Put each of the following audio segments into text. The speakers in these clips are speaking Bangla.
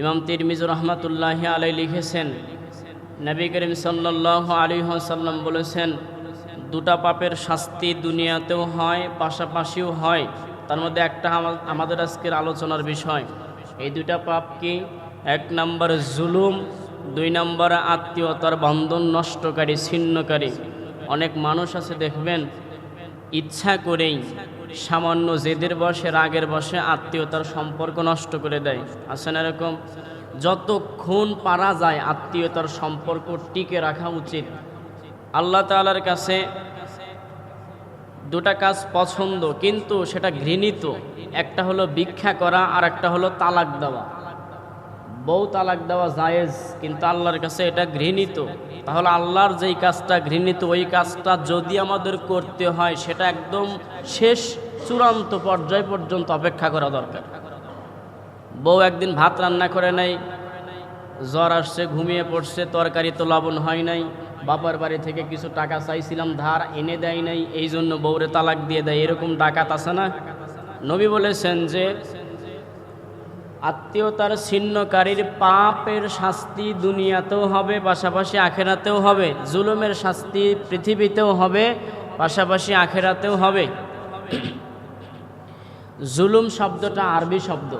ইমাম তিরমিজুর রহমতুল্লাহ আলাই লিখেছেন, নবী করিম সাল্লাহ আলী সাল্লাম বলেছেন, দুটা পাপের শাস্তি দুনিয়াতেও হয়, পাশাপাশিও হয়। তার মধ্যে একটা আমাদের আজকের আলোচনার বিষয়। এই দুটা পাপ কি? এক নম্বর জুলুম, দুই নম্বর আত্মীয়তার বন্ধন নষ্টকারী, ছিন্নকারী। অনেক মানুষ আছে, দেখবেন, ইচ্ছা করেই সামান্য জেদের বসে, রাগের বসে আত্মীয়তার সম্পর্ক নষ্ট করে দেয়। আছে না এরকম? যতক্ষণ পারা যায়, আত্মীয়তার সম্পর্ক টিকে রাখা উচিত। আল্লাহ তালার কাছে দুটা কাজ পছন্দ, কিন্তু সেটা ঘৃণিত। একটা হলো ভিক্ষা করা আর একটা হলো তালাক দেওয়া। বউ তালাক দেওয়া জায়েজ, কিন্তু আল্লাহর কাছে এটা ঘৃণিত। তাহলে আল্লাহর যেই কাজটা ঘৃণিত, ওই কাজটা যদি আমাদের করতে হয়, সেটা একদম শেষ চূড়ান্ত পর্যায় পর্যন্ত অপেক্ষা করা দরকার। বউ একদিন ভাত রান্না করে নাই, জ্বর আসছে, ঘুমিয়ে পড়ছে তরকারি তো লবণ হয় নাই বাবার বাড়ি থেকে কিছু টাকা চাইছিলাম, ধার এনে দেয় নাই, এই জন্য বউরে তালাক দিয়ে দেয়, এরকম ডাকাত আছে না? নবী বলেছেন যে, আত্মীয়তার ছিন্নকারীর পাপের শাস্তি দুনিয়াতেও হবে, পাশাপাশি আখেরাতেও হবে, জুলুমের শাস্তি পৃথিবীতেও হবে, পাশাপাশি আখেরাতেও হবে। জুলুম শব্দটা আরবি শব্দ।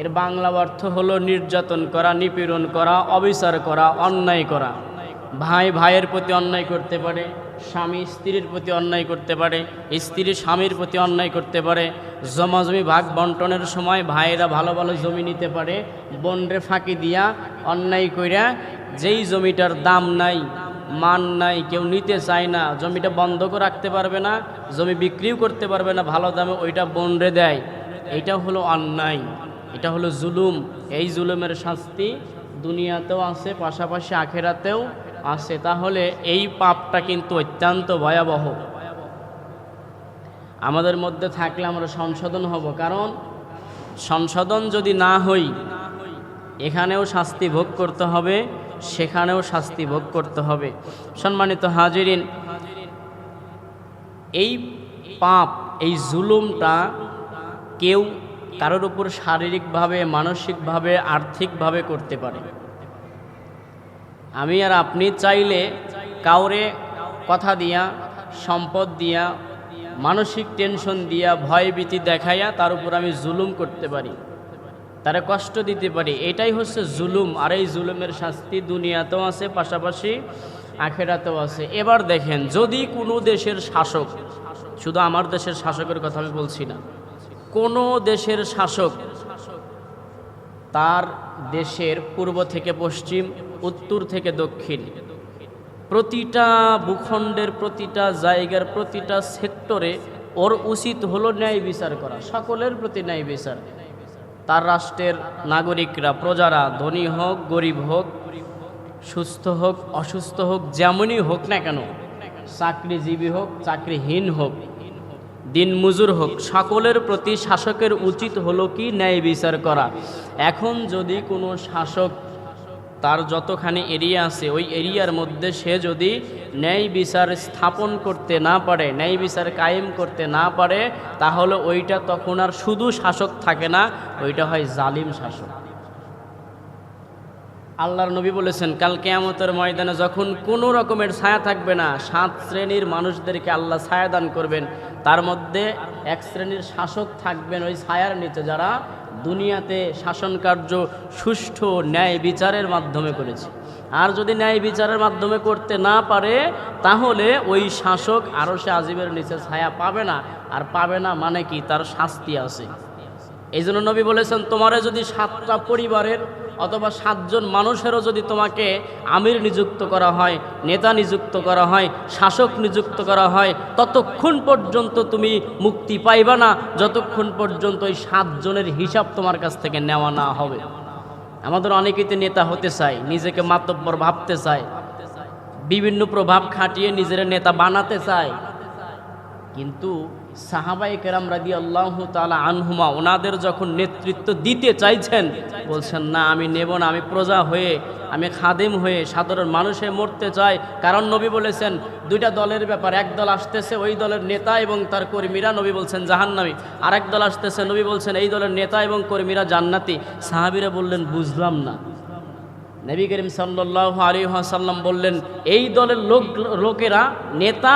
এর বাংলা অর্থ হলো নির্যাতন করা, নিপীড়ন করা, অবিচার করা, অন্যায় করা। ভাই ভাইয়ের প্রতি অন্যায় করতে পারে, স্বামী স্ত্রীর প্রতি অন্যায় করতে পারে, স্ত্রী স্বামীর প্রতি অন্যায় করতে পারে। জমাজমি ভাগ বন্টনের সময় ভাইয়েরা ভালো ভালো জমি নিতে পারে, বনরে ফাঁকি দিয়া অন্যায় কইরা যেই জমিটার দাম নাই মান নাই, কেউ নিতে চায় না, জমিটা বন্ধকও রাখতে পারবে না, জমি বিক্রিও করতে পারবে না, ভালো দামে ওইটা বনরে দেয়। এটা হলো অন্যায়, এটা হলো জুলুম। এই জুলুমের শাস্তি দুনিয়াতেও আছে, পাশাপাশি আখেরাতেও আছে। তাহলে এই পাপটা কিন্তু অত্যন্ত ভয়াবহ। আমাদের মধ্যে থাকলে আমরা সংশোধন হব, কারণ সংশোধন যদি না হই, এখানেও শাস্তি ভোগ করতে হবে। সেখানেও শাস্তি ভোগ করতে হবে। সম্মানিত হাজিরিন, এই পাপ, এই জুলুমটা কেউ কারোর উপর শারীরিকভাবে, মানসিকভাবে, আর্থিকভাবে করতে পারে। আমি আর আপনি চাইলে কাউরে কথা দিয়া, সম্পদ দিয়া, মানসিক টেনশন দিয়া ভয়ভীতি দেখাইয়া তার উপর আমি জুলুম করতে পারি। তারা কষ্ট দিতে পারি। এটাই হচ্ছে জুলুম। আর এই জুলুমের শাস্তি দুনিয়াতেও আছে, পাশাপাশি আখেরাতেও আছে। এবার দেখেন, যদি কোনো দেশের শাসক, শুধু আমার দেশের শাসকের কথা আমি বলছি না, কোনো দেশের শাসক তার দেশের পূর্ব থেকে পশ্চিম, উত্তর থেকে দক্ষিণ, প্রতিটা ভূখণ্ডের, প্রতিটা জায়গার, প্রতিটা সেক্টরে ওর উচিত হলো ন্যায় বিচার করা, সকলের প্রতি ন্যায় বিচার। তার রাষ্ট্রের নাগরিকরা, প্রজারা, ধনী হোক, গরিব হোক, সুস্থ হোক, অসুস্থ হোক, যেমনই হোক না কেন, চাকরিজীবী হোক, চাকরিহীন হোক, দিন মজুর হোক, সকলের প্রতি শাসকের উচিত হলো কি ন্যায় বিচার করা। এখন যদি কোনো শাসক তার যতখানি এরিয়া আছে, ওই এরিয়ার মধ্যে সে যদি ন্যায় বিচার স্থাপন করতে না পারে, ন্যায় বিচার কায়েম করতে না পারে, তাহলে ওইটা তখন আর শুধু শাসক থাকে না, ওইটা হয় জালিম শাসক। আল্লাহর নবী বলেছেন, কাল কেয়ামতের ময়দানে যখন কোনো রকমের ছায়া থাকবে না, সাত শ্রেণির মানুষদেরকে আল্লাহ ছায়া দান করবেন। তার মধ্যে এক শ্রেণির শাসক থাকবেন ওই ছায়ার নিচে যারা দুনিয়াতে শাসন কার্য সুষ্ঠু ন্যায় বিচারের মাধ্যমে করেছে। আর যদি ন্যায় বিচারের মাধ্যমে করতে না পারে, তাহলে ওই শাসক আরও সে আজিবের নিচে ছায়া পাবে না। আর পাবে না মানে কি? তার শাস্তি আছে। এই জন্য নবী বলেছেন, তোমারে যদি সাতটা পরিবারের অথবা সাতজন মানুষেরও যদি তোমাকে আমির নিযুক্ত করা হয়, নেতা নিযুক্ত করা হয়, শাসক নিযুক্ত করা হয়, ততক্ষণ পর্যন্ত তুমি মুক্তি পাইবা না, যতক্ষণ পর্যন্ত ওই সাতজনের হিসাব তোমার কাছ থেকে নেওয়া না হবে। আমাদের অনেকেই নেতা হতে চায়, নিজেকে মাতব্বর ভাবতে চায়, বিভিন্ন প্রভাব খাটিয়ে নিজের নেতা বানাতে চায়। কিন্তু সাহাবাই কেরাম রাদি আল্লাহ তালা আনহুমা ওনাদের যখন নেতৃত্ব দিতে চাইছেন, বলছেন, না, আমি নেব না, আমি প্রজা হয়ে, আমি খাদেম হয়ে সাধারণ মানুষে মরতে চাই। কারণ নবী বলেছেন, দুইটা দলের ব্যাপার, এক দল আসতেছে ওই দলের নেতা এবং তার কর্মীরা, নবী বলছেন, জাহান্নামী। আর এক দল আসতেছে, নবী বলছেন, এই দলের নেতা এবং কর্মীরা জান্নাতি। সাহাবিরা বললেন, বুঝলাম না। নবী করিম সাল্লাহ আলী সাল্লাম বললেন, এই দলের লোক, লোকেরা নেতা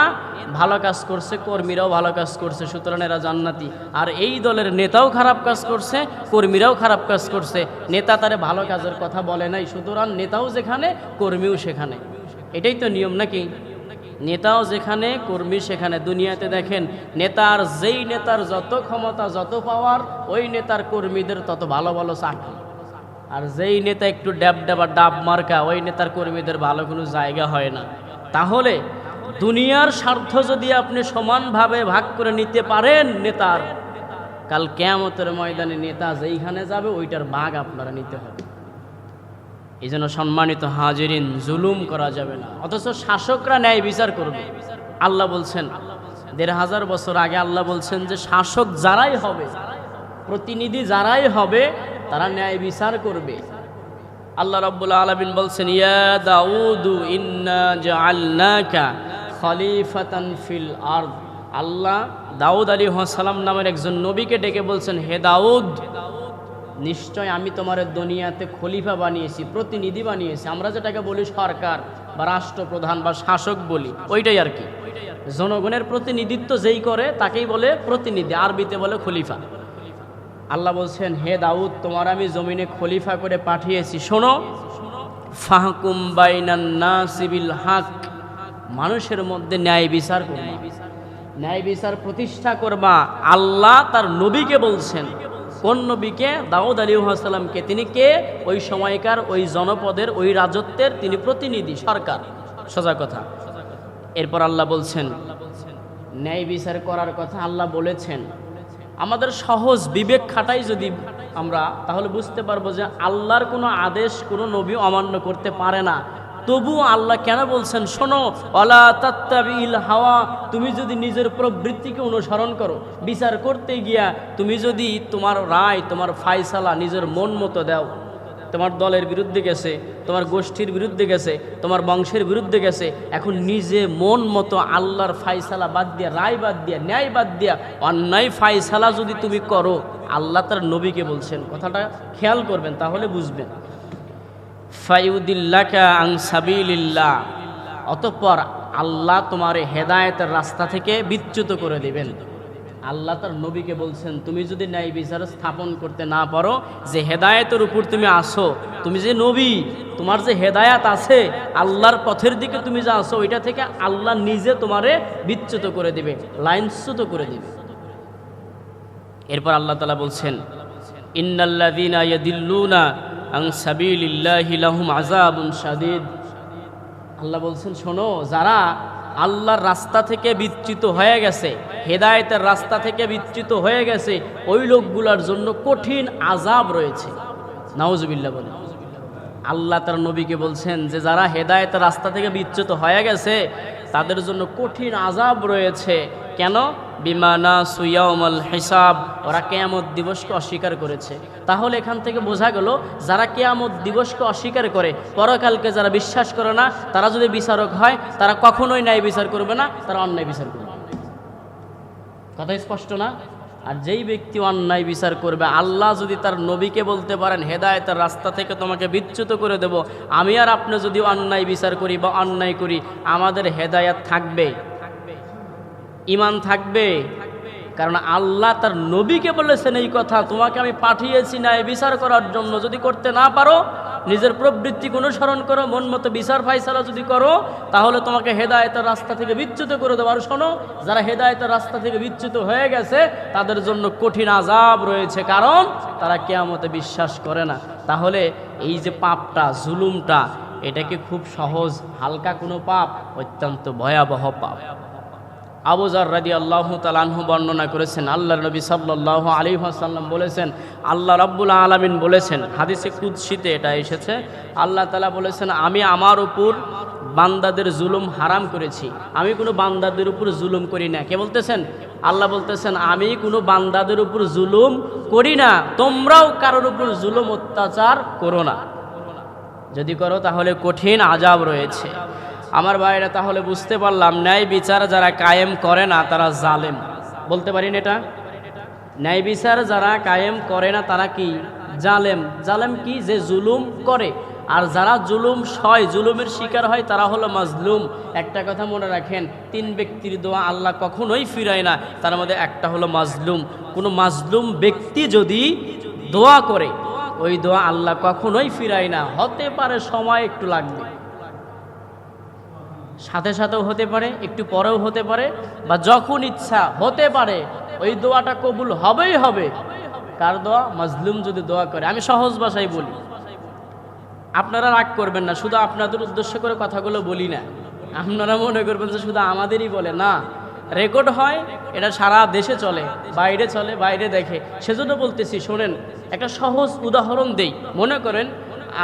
ভালো কাজ করছে, কর্মীরাও ভালো কাজ করছে, সুতরাং এরা জান্নাতি। আর এই দলের নেতাও খারাপ কাজ করছে, কর্মীরাও খারাপ কাজ করছে। নেতা তারে ভালো কাজের কথা বলে নাই, সুতরাং নেতাও যেখানে, কর্মীও সেখানে। এটাই তো নিয়ম নাকি? নেতাও যেখানে, কর্মী সেখানে। দুনিয়াতে দেখেন, নেতার যেই নেতার যত ক্ষমতা, যত পাওয়ার ওই নেতার কর্মীদের তত ভালো ভালো চাকরি। আর যেই নেতা একটু ড্যাব ড্যাবা ডাব মার্কা, ওই নেতার কর্মীদের ভালো কোনো জায়গা হয় না। তাহলে দুনিয়ার স্বার্থ যদি আপনি সমানভাবে ভাগ করে নিতে পারেন নেতার, কাল কেয়ামতের ময়দানে নেতা যেইখানে যাবে, ওইটার ভাগ আপনারা নিতে হবে। এই জন্য সম্মানিত হাজিরিন, জুলুম করা যাবে না। অথচ শাসকরা ন্যায় বিচার করবে। আল্লাহ বলছেন, দেড় হাজার বছর আগে আল্লাহ বলছেন যে শাসক যারাই হবে প্রতিনিধি যারাই হবে, তারা ন্যায় বিচার করবে। আল্লাহ রাব্বুল আলামিন বলছেন, ইয়া দাউদু ইন্না জাআলনাকা খলিফাতান ফিল আরদ। আল্লাহ দাউদ আলী সালাম নামের একজন নবীকে ডেকে বলছেন, হে দাউদ, নিশ্চয় আমি তোমার দুনিয়াতে খলিফা বানিয়েছি, প্রতিনিধি বানিয়েছি। আমরা যেটাকে বলি সরকার বা রাষ্ট্রপ্রধান বা শাসক বলি, ওইটাই আর কি। জনগণের প্রতিনিধিত্ব যেই করে, তাকেই বলে প্রতিনিধি, আরবিতে বলে খলিফা। আল্লাহ বলছেন, হে দাউদ, তোমার আমি জমিনে খলিফা করে পাঠিয়েছি। শোনো হাক। মানুষের মধ্যে ন্যায় বিচার ন্যায় বিচার প্রতিষ্ঠা করবা। আল্লাহ তার নবীকে বলছেন, কোন নবীকে? দাউদ আলী সাল্লামকে তিনি কে? ওই সময়কার, ওই জনপদের, ওই রাজত্বের তিনি প্রতিনিধি, সরকার। সোজা কথা। এরপর আল্লাহ বলছেন, ন্যায় বিচার করার কথা আল্লাহ বলেছেন। আমাদের সহজ বিবেক খাটাই যদি আমরা, তাহলে বুঝতে পারব যে আল্লাহর কোনো আদেশ, কোনো নবী অমান্য করতে পারে না। তবুও আল্লাহ কেন বলছেন, শোনো অলা তাত্তাবিল হাওয়া, তুমি যদি নিজের প্রবৃত্তিকে অনুসরণ করো, বিচার করতে গিয়া তুমি যদি তোমার রায়, তোমার ফায়সালা নিজের মন মতো দাও। তোমার দলের বিরুদ্ধে গেছে, তোমার গোষ্ঠীর বিরুদ্ধে গেছে, তোমার বংশের বিরুদ্ধে গেছে, এখন নিজে মন মতো আল্লাহর ফাইসালা বাদ দিয়া, রায় বাদ দিয়া, ন্যায় বাদ দিয়া, অন্যায় ফাইসালা যদি তুমি করো, আল্লাহ তার নবীকে বলছেন। কথাটা খেয়াল করবেন, তাহলে বুঝবেন। সাবিলিল্লাহ। অতঃপর আল্লাহ তোমার হেদায়েতের রাস্তা থেকে বিচ্যুত করে দিবেন। আল্লাহ তার নবীকে বলছেন, তুমি যদি ন্যায় বিচার স্থাপন করতে না পারো, যে হেদায়েতের উপর তুমি আসো, তুমি যে নবী, তোমার যে হেদায়াত আছে, আল্লাহর পথের দিকে তুমি যা আসো, ওইটা থেকে আল্লাহ নিজে তোমারে বিচ্যুত করে দিবে, লাইনচ্যুত করে দিবে। এরপর আল্লাহ তালা বলছেন আল্লাহ বলছেন, শোনো, যারা আল্লাহর রাস্তা থেকে বিচ্যুত হয়ে গেছে, হেদায়তের রাস্তা থেকে বিচ্যুত হয়ে গেছে, ওই লোকগুলার জন্য কঠিন আজাব রয়েছে। নাউজুবিল্লাহ বলে আল্লাহ তার নবীকে বলছেন যে, যারা হেদায়তের রাস্তা থেকে বিচ্যুত হয়ে গেছে, তাদের জন্য কঠিন আজাব রয়েছে। কেন? বিমানা সুয়াউমাল হিসাব। ওরা কেয়ামত দিবসকে অস্বীকার করেছে। তাহলে এখান থেকে বোঝা গেল, যারা কেয়ামত দিবসকে অস্বীকার করে, পরকালকে যারা বিশ্বাস করে না, তারা যদি বিচারক হয়, তারা কখনোই ন্যায় বিচার করবে না, তারা অন্যায় বিচার করবে। কথা স্পষ্ট না? আর যেই ব্যক্তি অন্যায় বিচার করবে, আল্লাহ যদি তার নবীকে বলতে পারেন, হেদায়তের রাস্তা থেকে তোমাকে বিচ্যুত করে দেব। আমি আর আপনি যদি অন্যায় বিচার করি বা অন্যায় করি, আমাদের হেদায়াত থাকবে ইমান থাকবে। কারণ আল্লাহ তার নবীকে বলেছেন এই কথা, তোমাকে আমি পাঠিয়েছি না বিচার করার জন্য। যদি করতে না পারো, নিজের প্রবৃত্তি অনুসরণ করো, মন মতো বিচার ফাইসালা যদি করো, তাহলে তোমাকে হেদায়তের রাস্তা থেকে বিচ্যুত করে দেবো। শোনো, যারা হেদায়তের রাস্তা থেকে বিচ্যুত হয়ে গেছে, তাদের জন্য কঠিন আজাব রয়েছে। কারণ তারা কেয়ামতে বিশ্বাস করে না। তাহলে এই যে পাপটা, জুলুমটা, এটাকে খুব সহজ, হালকা কোনো পাপ, অত্যন্ত ভয়াবহ পাপ। আবুজার রাদি আল্লাহ তালাহু বর্ণনা করেছেন আল্লাহ নবী সাল্লাহ আলী আসাল্লাম বলেছেন, আল্লাহ রব্বুল আলমিন বলেছেন, হাদিসে কুৎসিতে এটা এসেছে, আল্লাহ তালা বলেছেন, আমি আমার উপর বান্দাদের জুলুম হারাম করেছি। আমি কোনো বান্দাদের উপর জুলুম করি না। কে বলতেছেন? আল্লাহ বলতেছেন, আমি কোনো বান্দাদের উপর জুলুম করি না। তোমরাও কারোর উপর জুলুম অত্যাচার করো না। যদি করো তাহলে কঠিন আজাব রয়েছে। আমার ভাইরা তাহলে বুঝতে পারলাম, ন্যায় বিচার যারা কায়েম করে না, তারা জালেম। বলতে পারিন এটা? ন্যায় বিচার যারা কায়েম করে না, তারা কি জালেম? জালেম কি? যে জুলুম করে। আর যারা জুলুম সয়, জুলুমের শিকার হয়, তারা হলো মাজলুম। একটা কথা মনে রাখেন, তিন ব্যক্তির দোয়া আল্লাহ কখনোই ফিরায় না, তার মধ্যে একটা হলো মাজলুম। কোনো মাজলুম ব্যক্তি যদি দোয়া করে, ওই দোয়া আল্লাহ কখনোই ফিরায় না। হতে পারে সময় একটু লাগবে। সাথে সাথেও হতে পারে, একটু পরেও হতে পারে, বা যখন ইচ্ছা হতে পারে, ওই দোয়াটা কবুল হবেই হবে। কার দোয়া? মাজলুম যদি দোয়া করে। আমি সহজ ভাষায় বলি। আপনারা রাগ করবেন না, শুধু আপনাদের উদ্দেশ্য করে কথাগুলো বলি না। আপনারা মনে করবেন যে শুধু আমাদেরই বলে। না, রেকর্ড হয়, এটা সারা দেশে চলে, বাইরে চলে, বাইরে দেখে। সেজন্য বলতেছি, শোনেন, একটা সহজ উদাহরণ দেই। মনে করেন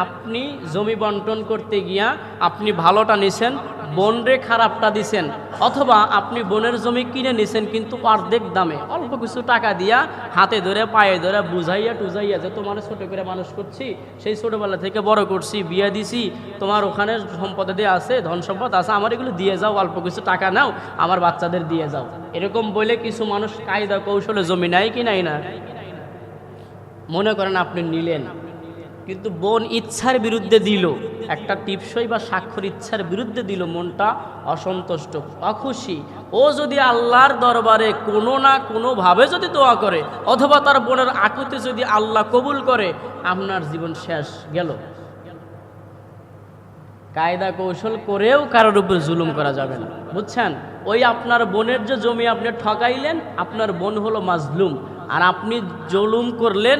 আপনি জমি বন্টন করতে গিয়া আপনি ভালোটা নিছেন, বনরে খারাপটা দিছেন, অথবা আপনি বনের জমি কিনে নিছেন কিন্তু অর্ধেক দামে, অল্প কিছু টাকা দিয়া হাতে ধরে, পায়ে ধরে বুঝাইয়া টুজাইয়া যে তোমার ছোট করে মানুষ করছি, সেই ছোটবেলা থেকে বড় করছি, বিয়ে দিছি, তোমার ওখানে সম্পদে আছে, ধন সম্পদ আছে, আমার এগুলো দিয়ে যাও, অল্প কিছু টাকা নাও, আমার বাচ্চাদের দিয়ে যাও। এরকম বলে কিছু মানুষ কায়দা কৌশলে জমি নেয় কি নাই না? মনে করেন আপনি নিলেন। কিন্তু বোন ইচ্ছার বিরুদ্ধে দিল। একটা টিপসই বা স্বাক্ষর ইচ্ছার বিরুদ্ধে দিল মনটা অসন্তুষ্ট, অখুশি। ও যদি আল্লাহর দরবারে কোনো না কোনোভাবে যদি দোয়া করে, অথবা তার বোনের আকুতি যদি আল্লাহ কবুল করে, আপনার জীবন শেষ গেল। কায়দা কৌশল করেও কারোর উপর জুলুম করা যাবে না। বুঝছেন? ওই আপনার বোনের যে জমি আপনি ঠকাইলেন, আপনার বোন হলো মাজলুম। আর আপনি জুলুম করলেন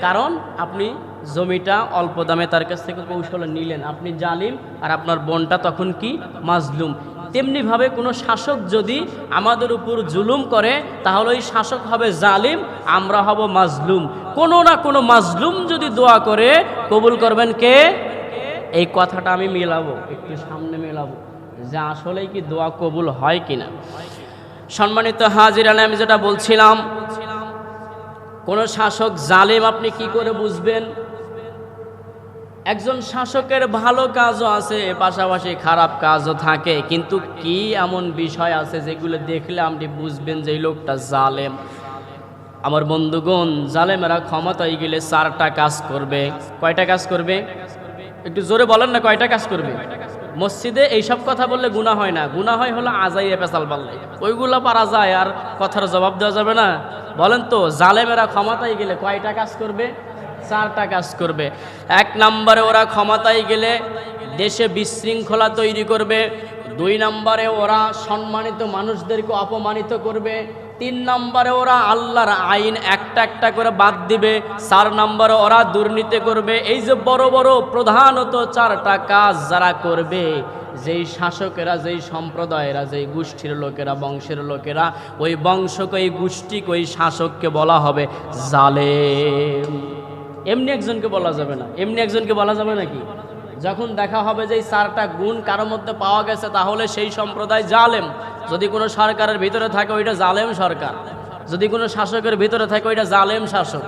কারণ আপনি জমিটা অল্প দামে তার কাছ থেকে কৌশলে নিলেন। আপনি জালিম আর আপনার বোনটা তখন কি? মাজলুম। তেমনিভাবে কোনো শাসক যদি আমাদের উপর জুলুম করে, তাহলে ওই শাসক হবে জালিম, আমরা হব মাজলুম। কোনো না কোনো মাজলুম যদি দোয়া করে, কবুল করবেন কে? এই কথাটা আমি মেলাবো, একটু সামনে মেলাবো যে আসলেই কি দোয়া কবুল হয় কিনা। সম্মানিত হাজির আলী আমি যেটা বলছিলাম, কোন শাসক জালেম আপনি কি করে বুঝবেন? একজন শাসকের ভালো কাজও আছে, পাশাপাশি খারাপ কাজও থাকে। কিন্তু কি এমন বিষয় আছে যেগুলো দেখলে আপনি বুঝবেন যে লোকটা জালেম? আমার বন্ধুগণ, জালেমেরা ক্ষমতায় গেলে চারটা কাজ করবে। কয়টা কাজ করবে? একটু জোরে বলেন না কয়টা কাজ করবে? মসজিদে এইসব কথা বললে গুণা হয় না। গুণা হয় হলো আজাইয়ে পেশাল পাল্লাই ওইগুলো পারা যায় আর কথার জবাব দেওয়া যাবে না। বলেন তো, জালেমেরা ক্ষমতায় গেলে কয়টা কাজ করবে? চারটা কাজ করবে। এক নম্বরে ওরা ক্ষমতায় গেলে দেশে বিশৃঙ্খলা তৈরি করবে। দুই নম্বরে ওরা সম্মানিত মানুষদেরকে অপমানিত করবে। তিন নম্বরে ওরা আল্লাহর আইন একটা একটা করে বাদ দিবে। চার নম্বরে ওরা দুর্নীতি করবে। এই যে বড় বড় প্রধানত চারটা কাজ যারা করবে, যেই শাসকেরা, যেই সম্প্রদায়েরা, যেই গোষ্ঠীর লোকেরা, বংশের লোকেরা, ওই বংশকে, ওই গোষ্ঠীকে, ওই শাসককে বলা হবে জালেম। এমনি একজনকে বলা যাবে না। এমনি একজনকে বলা যাবে নাকি? যখন দেখা হবে যে চারটা গুণ কারোর মধ্যে পাওয়া গেছে, তাহলে সেই সম্প্রদায় জালেম। যদি কোনো সরকারের ভিতরে থাকে, ওইটা জালেম সরকার। যদি কোনো শাসকের ভিতরে থাকে, ওইটা জালেম শাসক।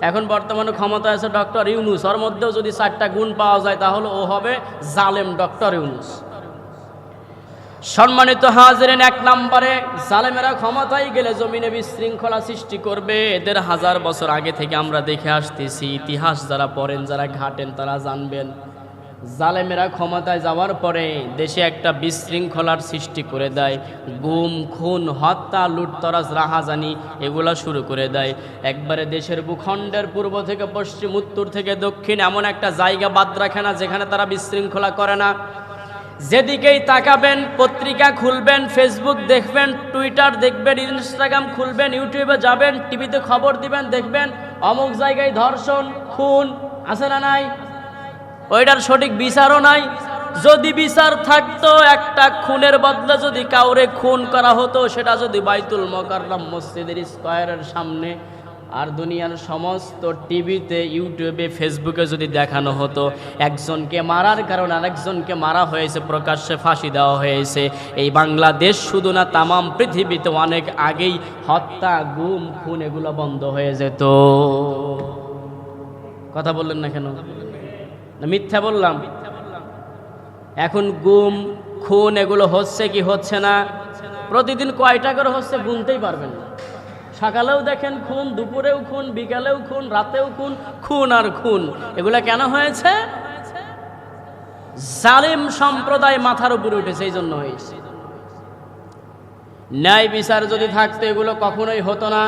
এখন বর্তমানে ক্ষমতা আছে ডক্টর ইউনুস। ওর মধ্যেও যদি চারটা গুণ পাওয়া যায়, তাহলে ও হবে জালেম ডক্টর ইউনুস। সম্মানিত হাজিরেন, এক নম্বরে জালেমেরা ক্ষমতায় গেলে জমিনে বিশৃঙ্খলা সৃষ্টি করবে। এদের হাজার বছর আগে থেকে আমরা দেখে আসতেছি, ইতিহাস যারা পড়েন, যারা ঘাটেন, তারা জানবেন, জালেমেরা ক্ষমতায় যাওয়ার পরে দেশে একটা বিশৃঙ্খলার সৃষ্টি করে দেয়। গুম, খুন, হত্যা, লুটতরাজ, রাহাজানি এগুলা শুরু করে দেয়। একবারে দেশের ভূখণ্ডের পূর্ব থেকে পশ্চিম, উত্তর থেকে দক্ষিণ এমন একটা জায়গা বাদ রাখে না যেখানে তারা বিশৃঙ্খলা করে না। যেদিকেই তাকাবেন, পত্রিকা খুলবেন ফেসবুক দেখবেন টুইটার দেখবেন ইনস্টাগ্রাম খুলবেন ইউটিউবে যাবেন টিভিতে খবর দিবেন, দেখবেন, অমুক জায়গায় ধর্ষণ, খুন আছে না নাই? ওইটার সঠিক বিচারও নাই। যদি বিচার থাকতো, একটা খুনের বদলে যদি কাউরে খুন করা হতো, সেটা যদি বাইতুল মকাররাম মসজিদের স্কোয়ারের সামনে আর দুনিয়ার সমস্ত টিভিতে, ইউটিউবে, ফেসবুকে যদি দেখানো হতো, একজনকে মারার কারণে আরেকজনকে মারা হয়েছে, প্রকাশ্যে ফাঁসি দেওয়া হয়েছে। এই বাংলাদেশ শুধু না, তামাম পৃথিবীতে অনেক আগেই হত্যা, গুম, খুন এগুলো বন্ধ হয়ে যেত। কথা বললেন না কেন? মিথ্যা বললাম। এখন গুম, খুন এগুলো হচ্ছে কি হচ্ছে না? প্রতিদিন কয়টা করে হচ্ছে, গুনতেই পারবেন না। সকালেও দেখেন খুন, দুপুরেও খুন, বিকালেও খুন, রাতেও খুন খুন আর খুন। এগুলা কেন হয়েছে? জালিম সম্প্রদায় মাথার উপরে উঠেছে, এই জন্য হয়েছে ন্যায় বিচার যদি থাকতো, এগুলো কখনোই হতো না।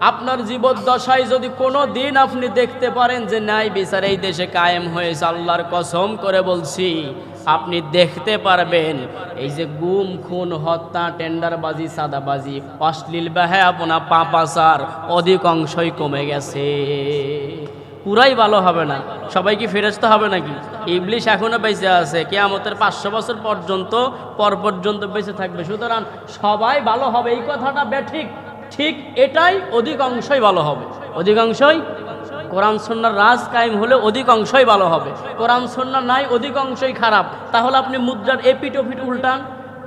আপনার জীবদ্দশায় যদি কোনো দিন আপনি দেখতে পারেন যে ন্যায় বিচার, এই দেশে কায়েম হয়েছে, আল্লাহর কসম করে বলছি, আপনি দেখতে পারবেন। এই যে গুম, খুন, হত্যা, টেন্ডারবাজি, সাদাবাজি, অশ্লীল বেহায়াপনা, পাপাচার অধিকাংশই কমে গেছে। পুরাই ভালো হবে না। সবাই কি ফেরস্তা হবে নাকি? ইবলিশ এখনও বেঁচে আছে। কে কেয়ামতের পাঁচশো বছর পর্যন্ত, পর পর্যন্ত বেঁচে থাকবে। সুতরাং সবাই ভালো হবে। এই কথাটা বেঠিক। ঠিক এটাই অধিকাংশই ভালো হবে। অধিকাংশই কোরআন সন্ন্যার রাজ কায়েম হলে অধিকাংশই ভালো হবে। কোরআন, সন্না নাই, অধিকাংশই খারাপ। তাহলে আপনি মুদ্রার এপিট ওপিট উল্টান।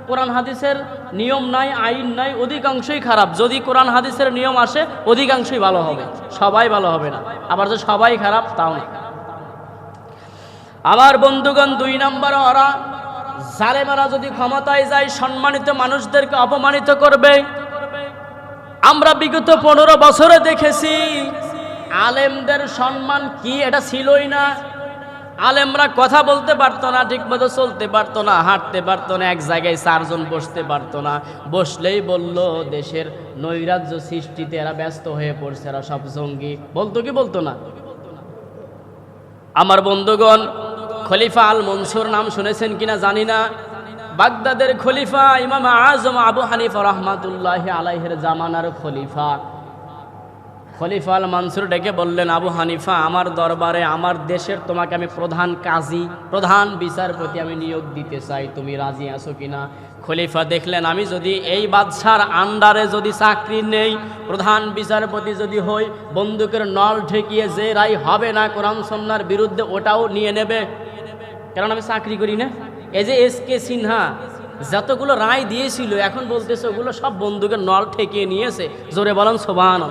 কোরআন হাদিসের নিয়ম নাই, আইন নাই, অধিকাংশই খারাপ। যদি কোরআন হাদিসের নিয়ম আসে, অধিকাংশই ভালো হবে। সবাই ভালো হবে না। আবার যে সবাই খারাপ, তাও না। আবার বন্ধুগণ, দুই নম্বর ওরা জালেমারা যদি ক্ষমতায় যায়, সম্মানিত মানুষদেরকে অপমানিত করবে। আমরা বিগত পনেরো বছরে দেখেছি, আলেমদের সম্মান কি এটা ছিলই না। আলেমরা কথা বলতে পারতো না, ঠিকমতো চলতে পারতো না, হাঁটতে পারতো না, এক জায়গায় চারজন বসতে পারতো না। বসলেই বলল, দেশের নৈরাজ্য সৃষ্টিতে এরা ব্যস্ত হয়ে পড়ছে, এরা সব জঙ্গি। বলতো কি বলতো না? আমার বন্ধুগণ, খলিফা আল মনসুর নাম শুনেছেন কিনা জানি না। বাগদাদের খলিফা ইমাম আজম আবু হানিফা রহমাতুল্লাহ আলাইহের জামানার খলিফা। খলিফা আল মানসুর ডেকে বললেন, আবু হানিফা, আমার দরবারে, আমার দেশের তোমাকে আমি প্রধান কাজী, প্রধান বিচারপতি আমি নিয়োগ দিতে চাই। তুমি রাজি আছো কিনা? খলিফা দেখলেন, আমি যদি এই বাদশার আন্ডারে যদি চাকরি নেই, প্রধান বিচারপতি যদি হই, বন্দুকের নল ঠেকিয়ে যে রায় হবে না কোরআন সন্ন্যার বিরুদ্ধে, ওটাও নিয়ে নেবে। কারণ আমি চাকরি করি না। এই যে এস কে সিনহা, যতগুলো রায় দিয়েছিল, এখন বলতেছে ওগুলো সব বন্দুকের নল ঠেকিয়ে নিয়েছে। জোরে বলেন সোবান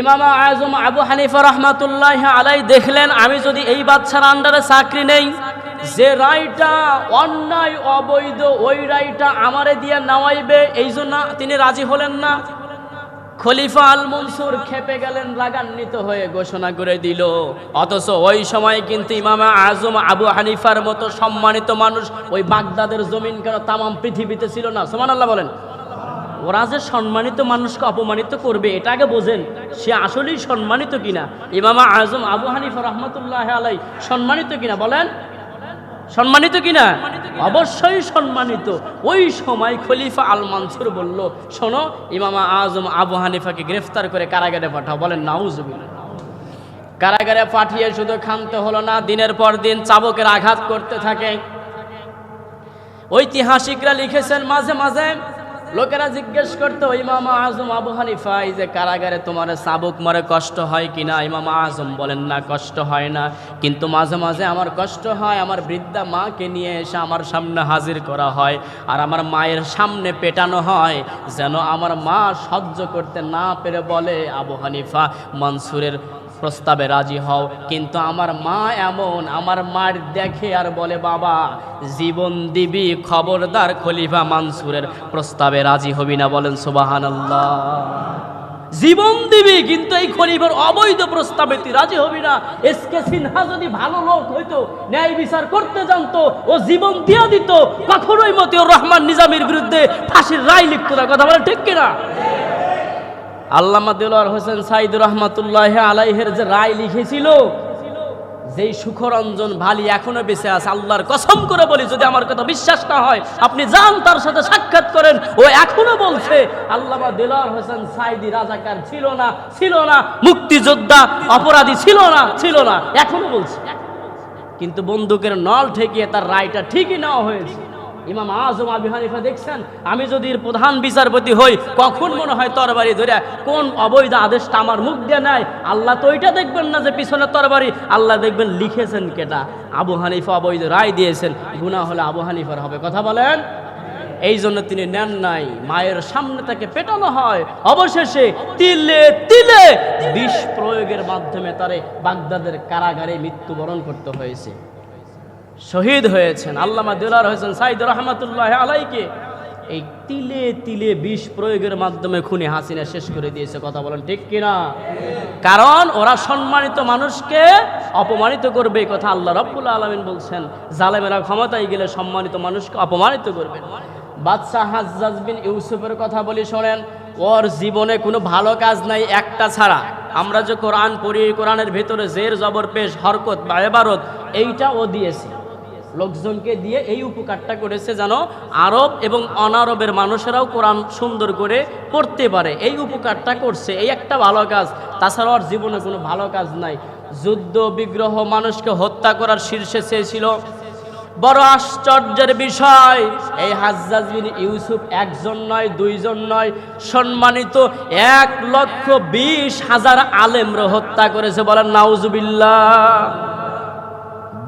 ইমামা আজম আবু হানিফা রহমাতুল্লাহ আলাই দেখলেন, আমি যদি এই বাচ্চার আন্ডারে চাকরি নেই, যে রায়টা অন্যায়, অবৈধ, ওই রায়টা আমারে দিয়ে নেওয়াইবে এই জন্য তিনি রাজি হলেন না। খলিফা আল মনসুর খেপে গেলেন, রাগান্বিত হয়ে ঘোষণা করে দিল। অথচ ওই সময় কিন্তু ইমামা আজম আবু হানিফার মতো সম্মানিত মানুষ ওই বাগদাদের জমিন কেন তামাম পৃথিবীতে ছিল না? সোমান আল্লাহ বলেন। ওরা যে সম্মানিত মানুষকে অপমানিত করবে, এটা আগে বোঝেন। সে আসলেই সম্মানিত কিনা? ইমামা আজম আবু হানিফা রহমতুল্লাহ আলাই সম্মানিত কিনা বলেন? সম্মানিত কিনা? অবশ্যই সম্মানিত। ওই সময় খলিফা আল মানসুর বলল, শোনো, ইমামা আজম আবু হানিফাকে গ্রেফতার করে কারাগারে পাঠাও। বলেন নাউজ কারাগারে পাঠিয়ে শুধু খামতে হলো না, দিনের পর দিন চাবকের আঘাত করতে থাকে। ঐতিহাসিকরা লিখেছেন, মাঝে মাঝে লোকেরা জিজ্ঞেস করতো, ইমাম আজম আবু হানিফা, এই যে কারাগারে তোমার চাবুক মারে কষ্ট হয় কিনা ইমাম আজম বলেন, না, কষ্ট হয় না। কিন্তু মাঝে মাঝে আমার কষ্ট হয়, আমার বৃদ্ধা মাকে নিয়ে এসে আমার সামনে হাজির করা হয় আর আমার মায়ের সামনে পেটানো হয় যেন আমার মা সহ্য করতে না পেরে বলে, আবু হানিফা, মনসুরের প্রস্তাবে রাজি হও। কিন্তু আমার মা এমন, আমার মার দেখে আর বলে, বাবা, জীবন দিবি খবরদার খলিফা মানসুরের প্রস্তাবে রাজি হবি না। বলেন সুবাহান জীবন দিবি, কিন্তু এই খলিফার অবৈধ প্রস্তাবে তুই রাজি হবি না। এসকে সিনহা যদি ভালো লোক হইতো, ন্যায় বিচার করতে জানতো, ও জীবন দিয়ে দিত, কখনোই মতিউর রহমান নিজামের বিরুদ্ধে ফাঁসির রায় লিখতো না। কথা বলে ঠিক কিনা? আল্লামা দিলার হোসেন সাইদুর রহমতুল্লাহ আলাইহের যে রায় লিখেছিল, যেই সুখরঞ্জন ভালি এখনও বেঁচে আছে, আল্লাহর কসম করে বলি, যদি আমার কথা বিশ্বাস না হয়, আপনি যান তার সাথে সাক্ষাৎ করেন। ও এখনও বলছে, আল্লামা দিলার হোসেন সাইদি রাজাকার ছিল না ছিল না, মুক্তিযোদ্ধা, অপরাধী ছিল না ছিল না, এখনও বলছে। কিন্তু বন্দুকের নল ঠেকিয়ে তার রায়টা ঠিকই নেওয়া হয়েছে। ইমাম আজম আবি হানিফা দেখছেন, আমি যদি প্রধান বিচারপতি হই, কখন মনে হয় তরবারি ধরে, কোন অবৈধ আদেশটা আমার মুখ দিয়ে নেয় আল্লাহ তো ওইটা দেখবেন না যে পিছনে তরবারি। আল্লাহ দেখবেন লিখেছেন কেটা? আবু হানিফা অবৈধ রায় দিয়েছেন, গুনাহ হলে আবু হানিফার হবে। কথা বলেন? এই জন্য তিনি নেন নাই। মায়ের সামনে তাকে পেটানো হয়। অবশেষে তিলে তিলে বিষ প্রয়োগের মাধ্যমে তারে বাগদাদের কারাগারে মৃত্যুবরণ করতে হয়েছে। শহীদ হয়েছেন। আল্লামা দিলার হয়েছেন সাইদ রহমতুল্লাহ আলাইকে এই তিলে তিলে বিষ প্রয়োগের মাধ্যমে খুনি হাসিনা শেষ করে দিয়েছে। কথা বলেন ঠিক কিনা? কারণ ওরা সম্মানিত মানুষকে অপমানিত করবে এই কথা আল্লাহ রব্বুল আলমিন বলছেন। জালেমেরা ক্ষমতায় গেলে সম্মানিত মানুষকে অপমানিত করবে। বাদশাহ হাজ্জাজ বিন ইউসুফের কথা বলি শোনেন, ওর জীবনে কোনো ভালো কাজ নাই একটা ছাড়া। আমরা যে কোরআন পড়ি, কোরআনের ভেতরে জের জবর পেশ হরকত বা এবারত, এইটা ও দিয়েছে। লোকজনকে দিয়ে এই উপকারটা করেছে যেন আরব এবং অনারবের মানুষেরাও কোরআন সুন্দর করে পড়তে পারে। এই উপকারটা করছে। এই একটা ভালো কাজ। তাছাড়া ওর জীবনে কোনো ভালো কাজ নাই। যুদ্ধ, বিগ্রহ, মানুষকে হত্যা করার শীর্ষে চেয়েছিল। বড় আশ্চর্যের বিষয়, এই হাজ্জাজ ইউসুফ একজন নয়, দুইজন নয়, সম্মানিত এক লক্ষ বিশ হাজার আলেমর হত্যা করেছে বলেন, নাউজুবিল্লাহ।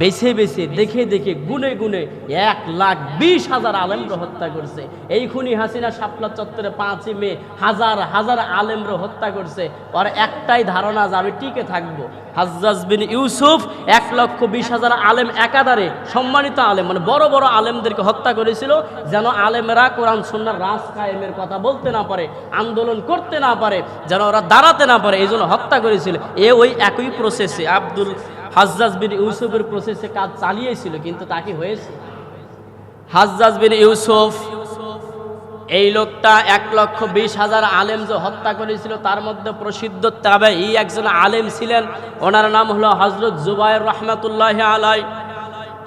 বেছে বেছে, দেখে দেখে, গুনে গুনে এক লাখ বিশ হাজার আলেমর হত্যা করছে। এই খুনি হাসিনা শাপলা চত্বরে পাঁচই মে হাজার হাজার আলেমর হত্যা করছে। আর একটাই ধারণা যে আমি টিকে থাকব। হাজ্জাজ বিন ইউসুফ এক লক্ষ বিশ হাজার আলেম একাধারে সম্মানিত আলেম মানে বড় বড় আলেমদেরকে হত্যা করেছিল, যেন আলেমেরা কোরআন সন্ন্যার রাজ কায়েমের কথা বলতে না পারে, আন্দোলন করতে না পারে, যেন ওরা দাঁড়াতে না পারে, এই জন্য হত্যা করেছিল। এ ওই একই প্রসেসে আব্দুল হাজ্জাজ বিন ইউসুফের প্রসেসে কাজ চালিয়েছিল, কিন্তু তাকে হয়েছে? হাজ্জাজ বিন ইউসুফ, এই লোকটা এক লক্ষ বিশ হাজার আলেম যে হত্যা করেছিল, তার মধ্যে প্রসিদ্ধ তাবে এই একজন আলেম ছিলেন। ওনার নাম হলো হজরত জুবাইর রহমাতুল্লাহ আলাই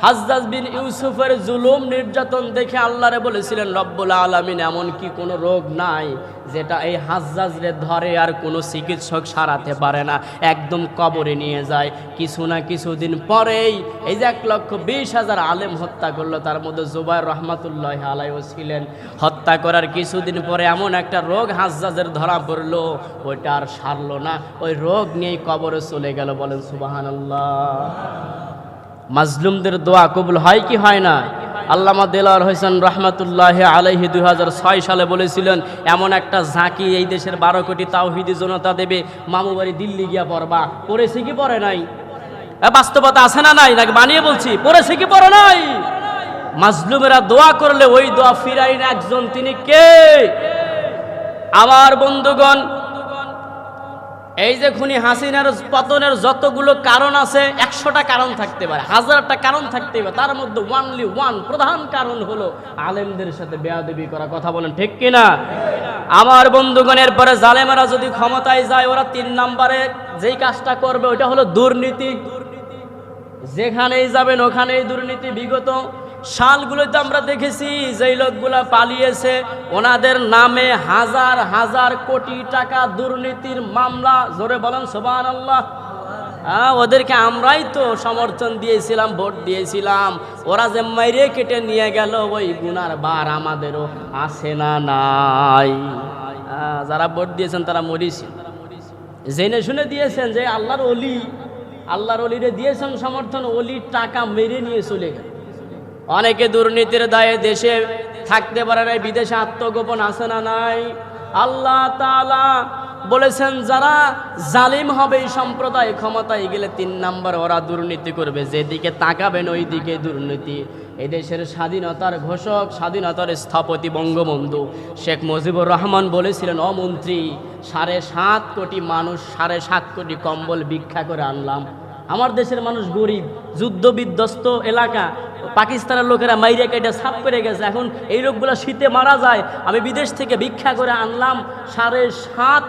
হাজদাজ বিন ইউসুফের জুলুম নির্যাতন দেখে আল্লাহরে বলেছিলেন, রব্বুল আলমিন, এমন কি কোনো রোগ নাই যেটা এই হাজরাজরে ধরে আর কোনো চিকিৎসক সারাতে পারে না? একদম কবরে নিয়ে যায়। কিছু না কিছুদিন পরেই এই যে এক লক্ষ বিশ হাজার আলেম হত্যা করল, তার মধ্যে জুবাইর রহমাতুল্লাহ আলাইও ছিলেন। হত্যা করার কিছুদিন পরে এমন একটা রোগ হাজরাজের ধরা পড়ল, ওইটা আর সারলো না। ওই রোগ নিয়েই কবরে চলে গেল, বলেন সুবাহান মাজলুমদের দোয়া কবুল হয় কি হয় না? আল্লামা দেলার হোসেন রহমাতুল্লাহ আলাইহি দুই সালে বলেছিলেন, এমন একটা ঝাঁকি এই দেশের বারো কোটি তাওহিদি জনতা দেবে, মামু বাড়ি দিল্লি গিয়া পড়বা। পড়েছে কি পড়ে নাই? বাস্তবতা আছে না নাই? নাকি বানিয়ে বলছি, পড়েছে কি পড়ে নাই? মাজলুমেরা দোয়া করলে ওই দোয়া ফিরাইন একজন, তিনি কে? আমার বন্ধুগণ এই যে খুনি হাসিনার পতনের যতগুলো কারণ আছে, একশোটা কারণ থাকতে পারে, হাজারটা কারণ থাকতে পারে, তার মধ্যে ওয়ানলি ওয়ান প্রধান কারণ হলো আলেমদের সাথে বেয়াদবি করা। কথা বলেন ঠিক কিনা? আমার বন্ধুগণের পরে জালেমারা যদি ক্ষমতায় যায়, ওরা তিন নম্বরে যেই কাজটা করবে ওটা হলো দুর্নীতি দুর্নীতি। যেখানেই যাবেন, ওখানেই দুর্নীতি। বিগত সালগুলোতে আমরা দেখেছি যেই লোকগুলা পালিয়েছে ওনাদের নামে হাজার হাজার কোটি টাকা দুর্নীতির মামলা। জোরে বলেন সোবান আল্লাহ হ্যাঁ ওদেরকে আমরাই তো সমর্থন দিয়েছিলাম ভোট দিয়েছিলাম। ওরা যে মাইরে কেটে নিয়ে গেল ওই গুনার বার আমাদেরও আসে না নাই। হ্যাঁ, যারা ভোট দিয়েছেন তারা মরিছেন জেনে শুনে দিয়েছেন যে আল্লাহর অলি আল্লাহর অলিরে দিয়েছেন সমর্থন অলির টাকা মেরে নিয়ে চলে গেল। অনেকে দুর্নীতির দায়ে দেশে থাকতে পারে নাই, বিদেশে আত্মগোপন আছে না নাই? আল্লাহ তাআলা বলেছেন, যারা জালিম হবে এই সম্প্রদায়, ক্ষমতায় গেলে তিন নাম্বার ওরা দুর্নীতি করবে। যেদিকে তাকাবেন ওই দিকে দুর্নীতি। এদেশের স্বাধীনতার ঘোষক, স্বাধীনতার স্থপতি বঙ্গবন্ধু শেখ মুজিবুর রহমান বলেছিলেন অমন্ত্রী সাড়ে সাত কোটি মানুষ সাড়ে সাত কোটি কম্বল ভিক্ষা করে আনলাম। আমার দেশের মানুষ গরিব যুদ্ধ বিধ্বস্ত এলাকা পাকিস্তানের লোকেরা মাইরে কেটে সাপ করে গেছে। এখন এই লোকগুলো শীতে মারা যায়। আমি বিদেশ থেকে ভিক্ষা করে আনলাম সাড়ে সাত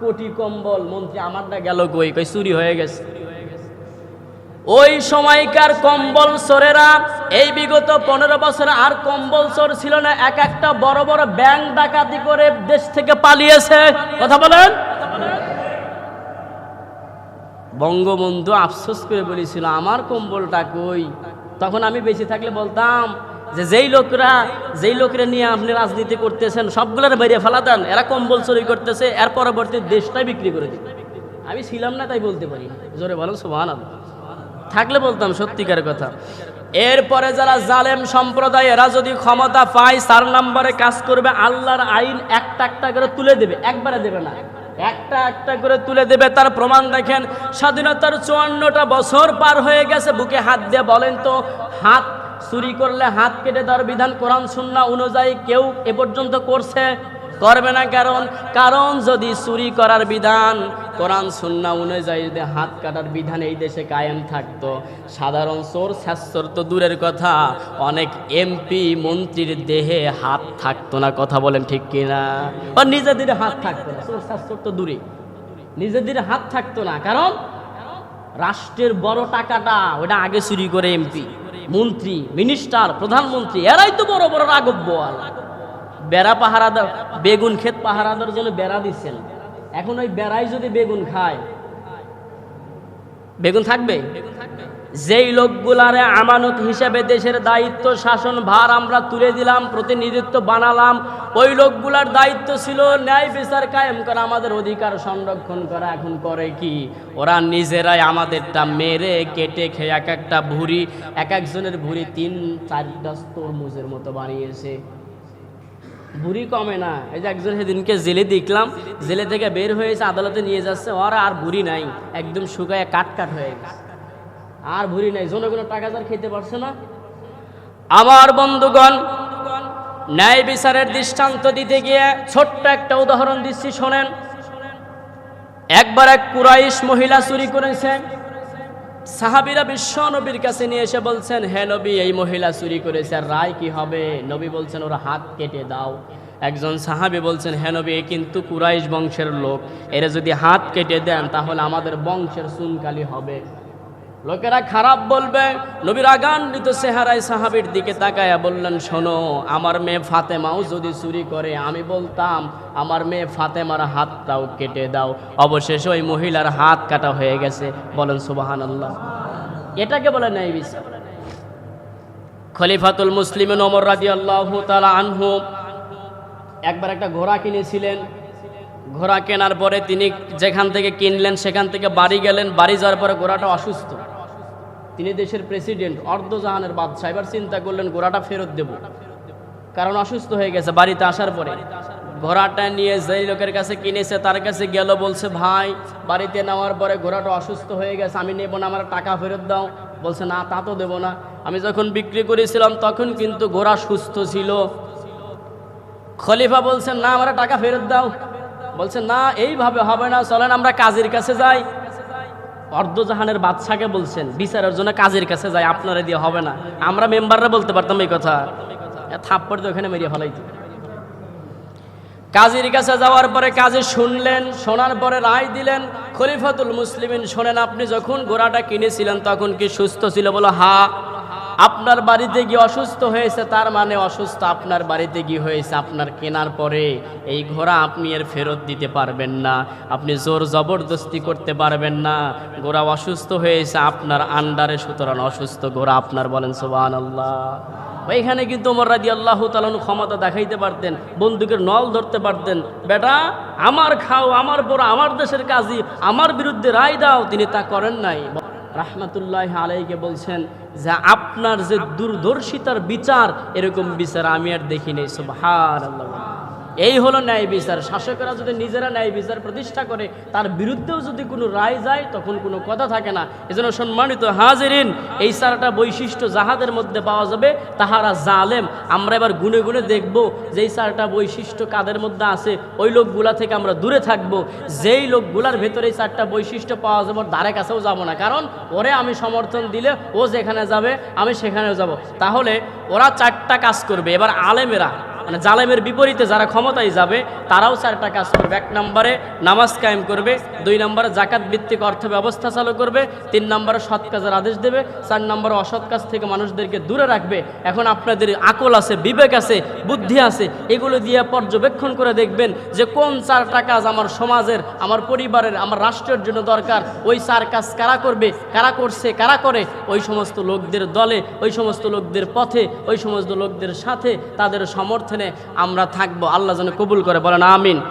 কোটি কম্বল। মন্ত্রী, আমারটা গেল কই? কই, চুরি হয়ে গেছে। ওই সময়কার কম্বল চোরেরা, এই বিগত পনেরো বছরে আর কম্বল চোর ছিল না, এক একটা বড় বড় ব্যাংক ডাকাতি করে দেশ থেকে পালিয়েছে। কথা বলেন? বঙ্গবন্ধু আফসোস করে বলেছিল, আমার কম্বলটা কই? তখন আমি বেঁচে থাকলে বলতাম যে যেই লোকরা যেই লোকরা নিয়ে আপনি রাজনীতি করতেছেন, সবগুলোর বাইরে ফেলা দেন। এরা কম্বল চুরি করতেছে, এর পরবর্তী দেশটাই বিক্রি করে দিবে। আমি ছিলাম না, তাই বলতে পারি জোরে বলেন সুবহান থাকলে বলতাম, সত্যিকার কথা। এরপরে যারা জালেম সম্প্রদায়, এরা যদি ক্ষমতা পায় চার নম্বরে কাজ করবে, আল্লাহর আইন একটা একটা করে তুলে দেবে, একবারে দেবে না। একটা একটা করে তুলে দেবে, তার প্রমাণ দেখেন। স্বাধীনতার চুয়ান্নটা বছর পার হয়ে গেছে, বুকে হাত দিয়ে বলেন তো, হাত চুরি করলে হাত কেটে দেওয়ার বিধান কোরআন সুন্না অনুযায়ী কেউ এ পর্যন্ত করছে? করবে না কারণ কারণ যদি চুরি করার বিধান কোরআন, সুন্না অনুযায়ী যদি হাত কাটার বিধান এই দেশে কায়েম থাকতো, সাধারণ চোর স্বাস্থ্যর তো দূরের কথা, অনেক এমপি, মন্ত্রীর দেহে হাত থাকতো না, কথা বলেন ঠিক কিনা? ও নিজেদের হাত থাকতো না, চোর স্বাস্থ্যর তো দূরে। নিজেদের হাত থাকতো না, কারণ রাষ্ট্রের বড় টাকাটা ওটা আগে চুরি করে এমপি, মন্ত্রী, মিনিস্টার, প্রধানমন্ত্রী, এরাই তো বড় বড় রাগব বোয়াল বেড়া পাহারাদার, বেগুন ক্ষেত পাহারা দেওয়ার জন্য বেড়া দিচ্ছেন। এখন ওই বেড়াই যদি বেগুন খায়, বেগুন থাকবে? যেই লোকগুলারে আমানত হিসেবে দেশের দায়িত্ব, শাসন ভার আমরা তুলে দিলাম, প্রতিনিধিত্ব বানালাম, ওই লোকগুলার দায়িত্ব ছিল ন্যায় বিচার কায়েম করা, আমাদের অধিকার সংরক্ষণ করা। এখন করে কি? ওরা নিজেরাই আমাদেরটা মেরে, কেটে খেয়ে এক একটা ভুড়ি, এক একজনের ভুড়ি তিন চারটা তরমুজের মতো বানিয়েছে। বুড়ি কমে না। এই যে একজন সেদিনকে জেলে দেখলাম, জেলে থেকে বের হয়েছে আদালতে নিয়ে যাচ্ছে, ওর আর বুড়ি নাই, একদম শুকায় কাট কাট হয়ে গেছে। আর ভুড়ি নাই জনগণ টাকা যার খেতে পারছে না। আমার বন্ধুগণ, ন্যায় বিচারের দৃষ্টান্ত দিতে গিয়ে ছোট্ট একটা উদাহরণ দিচ্ছি, শোনেন। একবার এক কুরাইশ মহিলা চুরি করেছে সাহাবিরা বিশ্ব নবীর কাছে নিয়ে এসে বলছেন, হে নবী, এই মহিলা চুরি করেছে, আর রায় কি হবে? নবী বলছেন, ওরা হাত কেটে দাও। একজন সাহাবি বলছেন, হে নবী, এ কিন্তু কুরাইশ বংশের লোক। এরা যদি হাত কেটে দেন, তাহলে আমাদের বংশের সুনকালি হবে। লোকেরা খারাপ বলবে, নবীর আগান্বিত চেহারায় সাহাবির দিকে তাকায়া বললেন, শোনো, আমার মেয়ে ফাতেমাও যদি চুরি করে, আমি বলতাম, আমার মেয়ে ফাতেমার হাতটাও কেটে দাও। অবশেষে ওই মহিলার হাত কাটা হয়ে গেছে। বলেন সুবাহান আল্লাহ এটাকে বলে ন্যায় বিচার। খলিফাতুল মুসলিম ওমর রাজি আল্লাহ তালা আনহু একবার একটা ঘোড়া কিনেছিলেন। ঘোড়া কেনার পরে তিনি যেখান থেকে কিনলেন, সেখান থেকে বাড়ি গেলেন। বাড়ি যাওয়ার পরে ঘোড়াটা অসুস্থ। তিনি দেশের প্রেসিডেন্ট, অর্ধজাহানের বাদশাহ। এবার চিন্তা করলেন, ঘোড়াটা ফেরত দেব। কারণ অসুস্থ হয়ে গেছে বাড়িতে আসার পরে। ঘোড়াটা নিয়ে যেই লোকের কাছে কিনেছে, তার কাছে গেল, বলছে, ভাই, বাড়িতে নেওয়ার পরে ঘোড়াটা অসুস্থ হয়ে গেছে, আমি নেব না, আমার টাকা ফেরত দাও। বলছে, না, তা তো দেবো না। আমি যখন বিক্রি করেছিলাম, তখন কিন্তু ঘোড়া সুস্থ ছিল। খলিফা বলছেন না, আমার টাকা ফেরত দাও। বলছে, না, এইভাবে হবে না, চলেন আমরা কাজের কাছে যাই। অর্ধজাহানের বাদশাকে বলছেন, বিচারের জন্য কাজের কাছে যাই, আপনারা দিয়ে হবে না। আমরা মেম্বাররা বলতে পারতাম এই কথা। থাপ্পড় তো ওখানে মেরিয়ে ফেলাইতো। কাজীর কাছে যাওয়ার পরে কাজী শুনলেন, শোনার পরে রায় দিলেন, খলিফাতুল মুসলিমিন, শোনেন, আপনি যখন ঘোড়াটা কিনেছিলেন, তখন কি সুস্থ ছিল? বলো, হা। আপনার বাড়িতে গিয়ে অসুস্থ হয়েছে, তার মানে অসুস্থ আপনার বাড়িতে গিয়ে হয়েছে। আপনার কেনার পরে এই ঘোড়া আপনি এর ফেরত দিতে পারবেন না। আপনি জোর জবরদস্তি করতে পারবেন না। ঘোড়া অসুস্থ হয়েছে, আপনার আন্ডারে সুতরাং অসুস্থ ঘোড়া আপনার বলেন সুবাহ আল্লাহ ওইখানে কিন্তু ওমর রাজি আল্লাহ তালন ক্ষমতা দেখাইতে পারতেন, বন্দুকের নল ধরতে পারতেন। বেটা, আমার খাও, আমার বড় আমার দেশের কাজী, আমার বিরুদ্ধে রায় দাও। তিনি তা করেন নাই। রাহমাতুল্লাহ আলাইকে বলছেন যে আপনার যে দূরদর্শিতার বিচার এরকম বিচার আমি আর দেখি নেই সব হার আল্লাহ এই হলো ন্যায় বিচার। শাসকেরা যদি নিজেরা ন্যায় বিচার প্রতিষ্ঠা করে, তার বিরুদ্ধেও যদি কোনো রায় যায়, তখন কোনো কথা থাকে না। এজন্য সম্মানিত হাজিরিন, এই চারটা বৈশিষ্ট্য যাহাদের মধ্যে পাওয়া যাবে, তাহারা জালেম। আমরা এবার গুনে গুনে দেখব যে এই চারটা বৈশিষ্ট্য কাদের মধ্যে আছে। ওই লোকগুলা থেকে আমরা দূরে থাকব। যেই লোকগুলার ভেতরে এই চারটা বৈশিষ্ট্য পাওয়া যাবে দ্বারে কাছেও যাব না। কারণ ওরে আমি সমর্থন দিলে ও যেখানে যাবে, আমি সেখানেও যাব। তাহলে ওরা চারটা কাজ করবে। এবার আলেমেরা মানে জালেমের বিপরীতে যারা ক্ষমতায় যাবে, তারাও চারটা কাজ করবে এক নম্বরে নামাজ কায়েম করবে, দুই নম্বরে জাকাত ভিত্তিক অর্থ ব্যবস্থা চালু করবে, তিন নম্বরে সৎ কাজের আদেশ দেবে, চার নম্বরে অসৎ কাজ থেকে মানুষদেরকে দূরে রাখবে। এখন আপনাদের আকল আছে, বিবেক আছে, বুদ্ধি আছে, এগুলো দিয়ে পর্যবেক্ষণ করে দেখবেন যে কোন চারটা কাজ আমার সমাজের, আমার পরিবারের, আমার রাষ্ট্রের জন্য দরকার। ওই চার কাজ কারা করবে, কারা করছে, কারা করে? ওই সমস্ত লোকদের দলে, ওই সমস্ত লোকদের পথে, ওই সমস্ত লোকদের সাথে, তাদের সমর্থনে আমরা থাকব আল্লাহ যেন কবুল করে বলেন আমিন।